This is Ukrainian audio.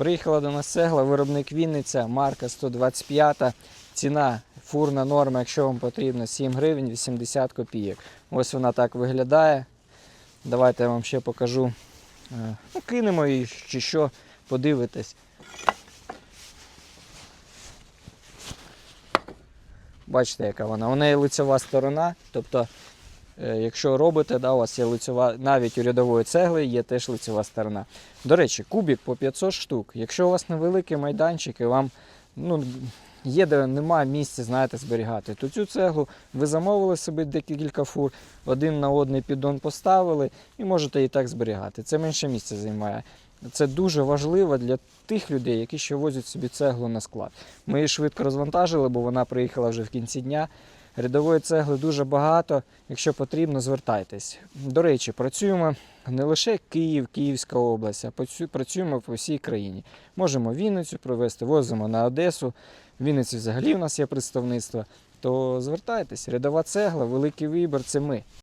Приїхала до нас цегла, виробник Вінниця, марка 125. Ціна фурна норма, якщо вам потрібно, 7 гривень 80 копійок. Ось вона так виглядає. Давайте я вам ще покажу. Е, Ну, кинемо її чи що, подивитесь. Бачите, яка вона. У неї лицьова сторона. Тобто, якщо робите, да, у вас є лицьова, навіть у рядової цегли є теж лицьова сторона. До речі, кубік по 500 штук. Якщо у вас невеликий майданчик і вам ну, є де немає місця, знаєте, зберігати, то цю цеглу ви замовили собі декілька фур, один на одний піддон поставили і можете і так зберігати. Це менше місця займає. Це дуже важливо для тих людей, які ще возять собі цеглу на склад. Ми її швидко розвантажили, бо вона приїхала вже в кінці дня. Рядової цегли дуже багато. Якщо потрібно, звертайтесь. До речі, працюємо не лише Київ, Київська область, а працю- працюємо по всій країні. Можемо Вінницю провести, возимо на Одесу. В Вінниці взагалі у нас є представництво. То звертайтесь, рядова цегла, великий вибір це ми.